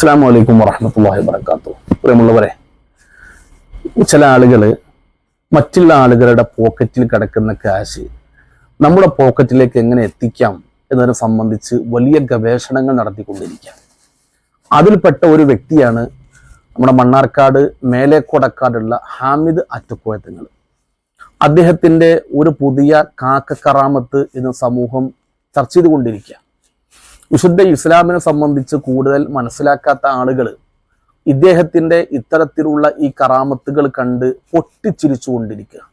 അസ്സാം വലൈക്കും വറഹമത്തല്ലാഹി വർക്കാത്തു പ്രിയമുള്ളവരെ ചില ആളുകൾ മറ്റുള്ള ആളുകളുടെ പോക്കറ്റിൽ കിടക്കുന്ന ക്യാഷ് നമ്മുടെ പോക്കറ്റിലേക്ക് എങ്ങനെ എത്തിക്കാം എന്നതിനെ സംബന്ധിച്ച് വലിയ ഗവേഷണങ്ങൾ നടത്തിക്കൊണ്ടിരിക്കുക അതിൽപ്പെട്ട ഒരു വ്യക്തിയാണ് നമ്മുടെ മണ്ണാർക്കാട് മേലേക്കോടക്കാടുള്ള ഹാമിദ് അറ്റക്കോയത്തങ്ങൾ. അദ്ദേഹത്തിന്റെ ഒരു പുതിയ കാക്കക്കറാമത്ത് എന്ന് സമൂഹം ചർച്ച ചെയ്തുകൊണ്ടിരിക്കുക വിശുദ്ധ ഇസ്ലാമിനെ സംബന്ധിച്ച് കൂടുതൽ മനസ്സിലാക്കാത്ത ആളുകൾ ഇദ്ദേഹത്തിന്റെ ഇത്തരത്തിലുള്ള ഈ കറാമത്തുകൾ കണ്ട് പൊട്ടിച്ചിരിച്ചുകൊണ്ടിരിക്കുക.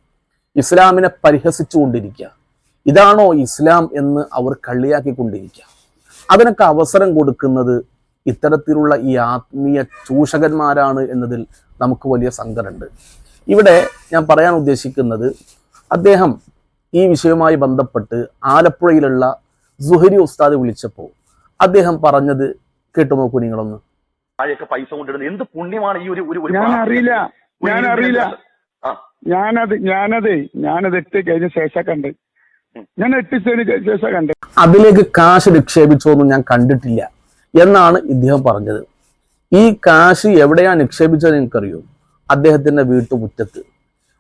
ഇസ്ലാമിനെ പരിഹസിച്ചുകൊണ്ടിരിക്കുക. ഇതാണോ ഇസ്ലാം എന്ന് അവർ കള്ളിയാക്കിക്കൊണ്ടിരിക്കുക. അതിനൊക്കെ അവസരം കൊടുക്കുന്നത് ഇത്തരത്തിലുള്ള ഈ ആത്മീയ ചൂഷകന്മാരാണ് എന്നതിൽ നമുക്ക് വലിയ സങ്കടമുണ്ട്. ഇവിടെ ഞാൻ പറയാൻ ഉദ്ദേശിക്കുന്നത് അദ്ദേഹം ഈ വിഷയവുമായി ബന്ധപ്പെട്ട് ആലപ്പുഴയിലുള്ള സുഹരി ഉസ്താദ് വിളിച്ചപ്പോൾ അദ്ദേഹം പറഞ്ഞത് കേട്ടു നോക്കൂ നിങ്ങളൊന്ന് താഴെയൊക്കെ പൈസ കൊണ്ടിടുന്നത് എന്ത് പുണ്യമാണ് ഈ ഒരു ഒരു ഞാൻ അറിയില്ല ഞാൻ അറിയില്ല ഞാനത് ഞാനത് ഞാനത് എട്ട് കഴിഞ്ഞ ശേഷം കണ്ട്. ഞാൻ എട്ടിച്ചതിന് ശേഷം കണ്ട്. അതിലേക്ക് കാശ് നിക്ഷേപിച്ചോന്നും ഞാൻ കണ്ടിട്ടില്ല. എന്നാണ് ഇദ്ദേഹം പറഞ്ഞത്. ഈ കാശ് എവിടെയാണ് നിക്ഷേപിച്ചത് എനിക്കറിയോ അദ്ദേഹത്തിന്റെ വീട്ടുമുറ്റത്ത്.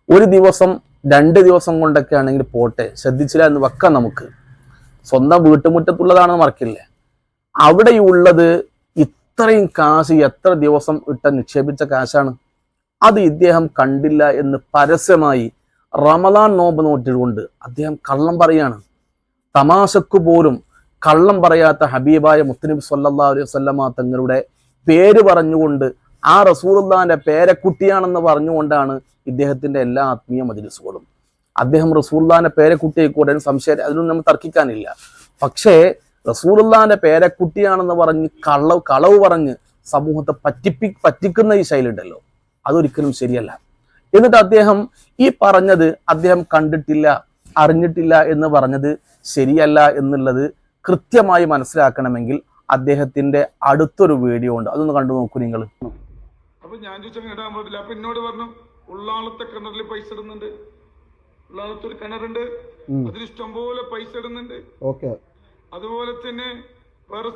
ഒരു ദിവസം രണ്ട് ദിവസം കൊണ്ടൊക്കെ ആണെങ്കിൽ പോട്ടെ. ശ്രദ്ധിച്ചില്ല എന്ന് വെക്കാം നമുക്ക്. സ്വന്തം വീട്ടുമുറ്റത്തുള്ളതാണെന്ന് മറക്കില്ലേ? അവിടെയുള്ളത് ഇത്രയും കാശ് എത്ര ദിവസം ഇട്ട നിക്ഷേപിച്ച കാശാണ്? അത് ഇദ്ദേഹം കണ്ടില്ല എന്ന് പരസ്യമായി റമദാൻ നോമ്പ് നോറ്റികൊണ്ട് അദ്ദേഹം കള്ളം പറയാണ്. തമാശക്ക് പോലും കള്ളം പറയാത്ത ഹബീബായ മുത്തനബി സല്ലാ അലൈഹി വസല്ലമ തങ്ങളുടെ പേര് പറഞ്ഞുകൊണ്ട് ആ റസൂലുള്ളാന്റെ പേരക്കുട്ടിയാണെന്ന് പറഞ്ഞുകൊണ്ടാണ് ഇദ്ദേഹത്തിന്റെ എല്ലാ ആത്മീയ മജിലിസുകളും. അദ്ദേഹം റസൂലുള്ളാന്റെ പേരക്കുട്ടിയായിക്കോട്ടെ കൂടെ സംശയം അതിനൊന്നും നമ്മൾ തർക്കിക്കാനില്ല. പക്ഷേ റസൂലുള്ളാന്റെ പേരക്കുട്ടിയാണെന്ന് പറഞ്ഞ് കള്ളവ് കളവ് പറഞ്ഞ് സമൂഹത്തെ പറ്റിപ്പി പറ്റിക്കുന്ന ഈ ശൈലി ഉണ്ടല്ലോ. അതൊരിക്കലും ശരിയല്ല. എന്നിട്ട് അദ്ദേഹം ഈ പറഞ്ഞത് അദ്ദേഹം കണ്ടിട്ടില്ല അറിഞ്ഞിട്ടില്ല എന്ന് പറഞ്ഞത് ശരിയല്ല എന്നുള്ളത് കൃത്യമായി മനസ്സിലാക്കണമെങ്കിൽ അദ്ദേഹത്തിന്റെ അടുത്തൊരു വീഡിയോ ഉണ്ട്. അതൊന്ന് കണ്ടു നോക്കൂ നിങ്ങൾ. അപ്പൊ ഞാൻ ചോദിച്ചാൽ ഇടാൻ പറ്റില്ല അപ്പൊ എന്നോട് പറഞ്ഞു ഉള്ളാളത്തെ കിണറിൽ പൈസ ഇടുന്നുണ്ട്. ഉള്ളാളത്തൊരു കിണറുണ്ട്. അതിൽ ഇഷ്ടംപോലെ പൈസ ഇടുന്നുണ്ട്. ഓക്കെ. അതുപോലെ തന്നെ വേറെ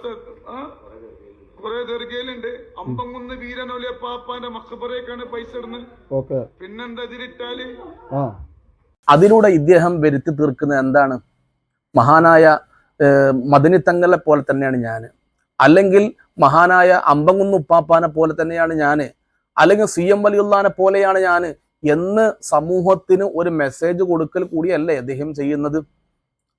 കുറെ ദീർഘയിലുണ്ട് അമ്പംകുന്ന് വീരനൊലിയ പാപ്പാന്റെ മക്കബറേക്കാണ് പൈസ ഇടുന്നത് ഓക്കെ. പിന്നെന്താ ഇതിലിട്ടാൽ? അതിലൂടെ ഇദ്ദേഹം വരുത്തി തീർക്കുന്നത് എന്താണ്? മഹാനായ മദനി തങ്ങളെ പോലെ തന്നെയാണ് ഞാൻ അല്ലെങ്കിൽ മഹാനായ അമ്പംകുന്ന് ഉപ്പാപ്പാനെ പോലെ തന്നെയാണ് ഞാൻ അല്ലെങ്കിൽ സി എം വലിയുള്ളാനെ പോലെയാണ് ഞാൻ എന്ന് സമൂഹത്തിന് ഒരു മെസ്സേജ് കൊടുക്കൽ കൂടിയല്ലേ അദ്ദേഹം ചെയ്യുന്നത്?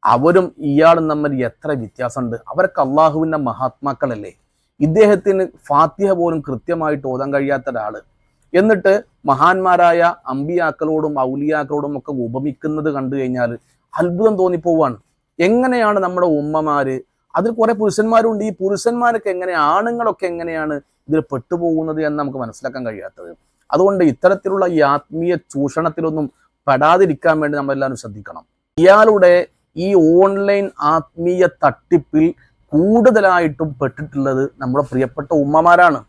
അവരും ഇയാളും തമ്മിൽ എത്ര വ്യത്യാസമുണ്ട്? അവരൊക്കെ അള്ളാഹുവിന്റെ മഹാത്മാക്കളല്ലേ? ഇദ്ദേഹത്തിന് ഫാത്തിഹ പോലും കൃത്യമായിട്ട് ഓതാൻ കഴിയാത്ത ഒരാൾ. എന്നിട്ട് മഹാന്മാരായ അമ്പിയാക്കളോടും ഔലിയാക്കളോടും ഒക്കെ ഉപമിക്കുന്നത് കണ്ടു കഴിഞ്ഞാൽ അത്ഭുതം തോന്നിപ്പോവാണ്. എങ്ങനെയാണ് നമ്മുടെ ഉമ്മമാര്? അതിൽ കുറെ പുരുഷന്മാരുണ്ട്. ഈ പുരുഷന്മാരൊക്കെ എങ്ങനെ ആണുങ്ങളൊക്കെ എങ്ങനെയാണ് ഇതിൽ പെട്ടുപോകുന്നത് എന്ന് നമുക്ക് മനസ്സിലാക്കാൻ കഴിയാത്തത്? അതുകൊണ്ട് ഇത്തരത്തിലുള്ള ഈ ആത്മീയ ചൂഷണത്തിലൊന്നും പെടാതിരിക്കാൻ വേണ്ടി നമ്മളെല്ലാവരും ശ്രദ്ധിക്കണം. ഇയാളുടെ ഈ ഓൺലൈൻ ആത്മീയ തട്ടിപ്പിൽ കൂടുതലായിട്ടും പെട്ടിട്ടുള്ളത് നമ്മുടെ പ്രിയപ്പെട്ട ഉമ്മമാരാണ്.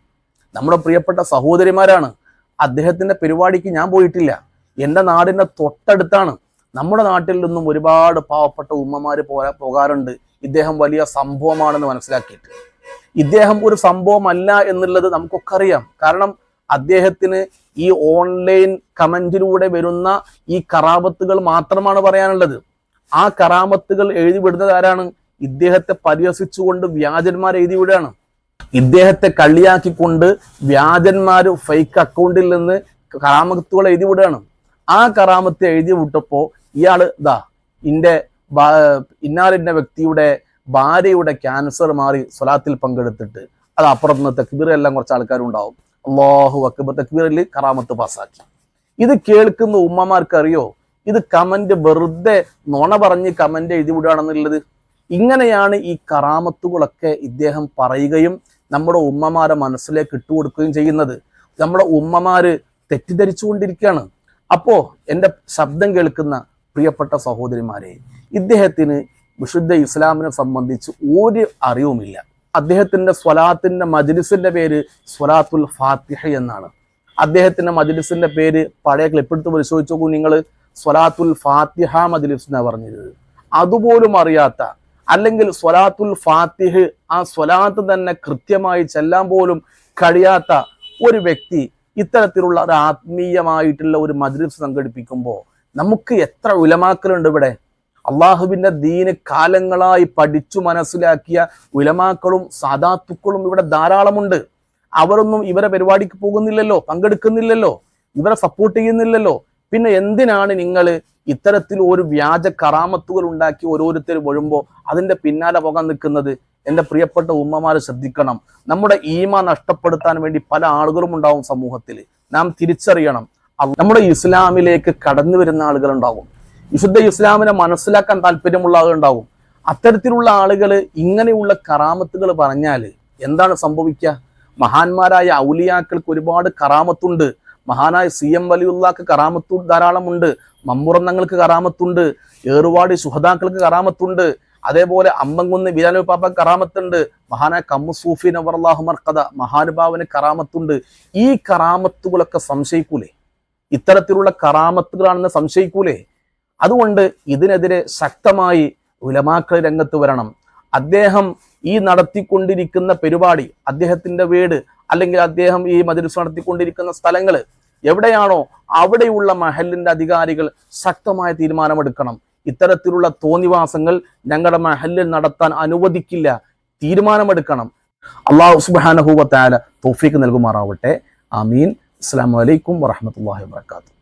നമ്മുടെ പ്രിയപ്പെട്ട സഹോദരിമാരാണ്. അദ്ദേഹത്തിന്റെ പരിപാടിക്ക് ഞാൻ പോയിട്ടില്ല. എന്റെ നാടിന്റെ തൊട്ടടുത്താണ്. നമ്മുടെ നാട്ടിൽ നിന്നും ഒരുപാട് പാവപ്പെട്ട ഉമ്മമാർ പോരാ പോകാറുണ്ട്. ഇദ്ദേഹം വലിയ സംഭവമാണെന്ന് മനസ്സിലാക്കിയിട്ട്. ഇദ്ദേഹം ഒരു സംഭവമല്ല എന്നുള്ളത് നമുക്കൊക്കെ അറിയാം. കാരണം അദ്ദേഹത്തിന് ഈ ഓൺലൈൻ കമന്റിലൂടെ വരുന്ന ഈ കറാപത്തുകൾ മാത്രമാണ് പറയാനുള്ളത്. ആ കറാമത്തുകൾ എഴുതി വിടുന്നത് ആരാണ്? ഇദ്ദേഹത്തെ പരിഹസിച്ചുകൊണ്ട് വ്യാജന്മാർ എഴുതി വിടുകയാണ്. ഇദ്ദേഹത്തെ കള്ളിയാക്കിക്കൊണ്ട് വ്യാജന്മാർ ഫേക്ക് അക്കൗണ്ടിൽ നിന്ന് കറാമത്തുകൾ എഴുതി വിടുകയാണ്. ആ കറാമത്ത് എഴുതി വിട്ടപ്പോ ഇയാൾ ഇതാ ഇന്റെ ഇന്നാലിന്ന വ്യക്തിയുടെ ഭാര്യയുടെ ക്യാൻസർ മാറി സ്വലാത്തിൽ പങ്കെടുത്തിട്ട് അത് അപ്പുറത്ത് നിന്ന് തക്ബീർ എല്ലാം കുറച്ച് ആൾക്കാരുണ്ടാവും. അള്ളാഹു അക്ബർ തക്ബീറിൽ കറാമത്ത് പാസ്സാക്കി. ഇത് കേൾക്കുന്ന ഉമ്മമാർക്ക് അറിയോ ഇത് കമന്റ് വെറുതെ നുണ പറഞ്ഞ് കമന്റ് എഴുതി വിടുകയാണെന്നുള്ളത്. ഇങ്ങനെയാണ് ഈ കറാമത്തുകളൊക്കെ ഇദ്ദേഹം പറയുകയും നമ്മുടെ ഉമ്മമാരെ മനസ്സിലേക്ക് ഇട്ടുകൊടുക്കുകയും ചെയ്യുന്നത്. നമ്മുടെ ഉമ്മമാര് തെറ്റിദ്ധരിച്ചുകൊണ്ടിരിക്കുകയാണ്. അപ്പോ എന്റെ ശബ്ദം കേൾക്കുന്ന പ്രിയപ്പെട്ട സഹോദരിമാരെ ഇദ്ദേഹത്തിന് വിശുദ്ധ ഇസ്ലാമിനെ സംബന്ധിച്ച് ഒരു അറിവുമില്ല. അദ്ദേഹത്തിന്റെ സ്വലാത്തിന്റെ മജ്ലിസിന്റെ പേര് സ്വലാത്തുൽ ഫാത്തിഹ എന്നാണ്. അദ്ദേഹത്തിന്റെ മജ്ലിസിന്റെ പേര് പഴയ ക്ലിപ്പെടുത്ത് പരിശോധിച്ചു നോക്കൂ നിങ്ങൾ. സ്വലാത്തുൽ ഫാത്തിഹ മജ്ലിസ് എന്നാണ് പറഞ്ഞത്. അതുപോലും അറിയാത്ത അല്ലെങ്കിൽ സ്വലാത്തുൽ ഫാത്തിഹ് ആ സ്വലാത്ത് തന്നെ കൃത്യമായി ചെല്ലാൻ പോലും കഴിയാത്ത ഒരു വ്യക്തി ഇത്തരത്തിലുള്ള ഒരു ആത്മീയമായിട്ടുള്ള ഒരു മജ്ലിസ് സംഘടിപ്പിക്കുമ്പോൾ നമുക്ക് എത്ര ഉലമാക്കളുണ്ട് ഇവിടെ? അള്ളാഹുവിന്റെ ദീന് കാലങ്ങളായി പഠിച്ചു മനസ്സിലാക്കിയ ഉലമാക്കളും സാദാത്തുക്കളും ഇവിടെ ധാരാളമുണ്ട്. അവരൊന്നും ഇവരെ പരിപാടിക്ക് പോകുന്നില്ലല്ലോ പങ്കെടുക്കുന്നില്ലല്ലോ ഇവരെ സപ്പോർട്ട് ചെയ്യുന്നില്ലല്ലോ. പിന്നെ എന്തിനാണ് നിങ്ങൾ ഇത്തരത്തിൽ ഒരു വ്യാജ കറാമത്തുകൾ ഉണ്ടാക്കി ഓരോരുത്തർ വീഴുമ്പോൾ അതിന്റെ പിന്നാലെ പോകാൻ നിൽക്കുന്നത്? എന്റെ പ്രിയപ്പെട്ട ഉമ്മമാരെ ശ്രദ്ധിക്കണം. നമ്മുടെ ഈമ നഷ്ടപ്പെടുത്താൻ വേണ്ടി പല ആളുകളും ഉണ്ടാവും സമൂഹത്തിൽ നാം തിരിച്ചറിയണം. നമ്മുടെ ഇസ്ലാമിലേക്ക് കടന്നു വരുന്ന ആളുകൾ ഉണ്ടാവും വിശുദ്ധ ഇസ്ലാമിനെ മനസ്സിലാക്കാൻ താല്പര്യമുള്ള ആളുകളുണ്ടാവും. അത്തരത്തിലുള്ള ആളുകൾ ഇങ്ങനെയുള്ള കറാമത്തുകൾ പറഞ്ഞാൽ എന്താണ് സംഭവിക്കുക മഹാന്മാരായ ഔലിയാക്കൾക്ക് ഒരുപാട് കറാമത്തുണ്ട്. മഹാനായ സി എം വലിയുള്ളക്ക് കറാമത്തു ധാരാളമുണ്ട്. മമ്പുറന്നങ്ങൾക്ക് കറാമത്തുണ്ട് ഏറുവാടി സുഹതാക്കൾക്ക് കറാമത്തുണ്ട് അതേപോലെ അമ്മങ്കുന്ന് ബിലാലു പാപ്പ കറാമത്തുണ്ട് മഹാനായ കമ്മു സൂഫി നവർലാഹുമർ കഥ മഹാനുഭാവന് കറാമത്തുണ്ട് ഈ കറാമത്തുകളൊക്കെ സംശയിക്കൂലേ? ഇത്തരത്തിലുള്ള കറാമത്തുകളാണെന്ന് സംശയിക്കൂലേ? അതുകൊണ്ട് ഇതിനെതിരെ ശക്തമായി ഉലമാക്കൾ രംഗത്ത് വരണം. അദ്ദേഹം ഈ നടത്തിക്കൊണ്ടിരിക്കുന്ന പരിപാടി അദ്ദേഹത്തിന്റെ വീട് അല്ലെങ്കിൽ അദ്ദേഹം ഈ മദ്രസ നടത്തിക്കൊണ്ടിരിക്കുന്ന സ്ഥലങ്ങൾ എവിടെയാണോ അവിടെയുള്ള മഹലിന്റെ അധികാരികൾ ശക്തമായ തീരുമാനമെടുക്കണം. ഇത്തരത്തിലുള്ള തോന്നിവാസങ്ങൾ ഞങ്ങളുടെ മഹലിൽ നടത്താൻ അനുവദിക്കില്ല. തീരുമാനമെടുക്കണം. അള്ളാഹു സുബാനഹുബത്താല തോഫിക്ക് നൽകുമാറാവട്ടെ. ആമീൻ. അസ്സാം വലൈക്കും വറഹമത്തല്ലാഹി വാത്തു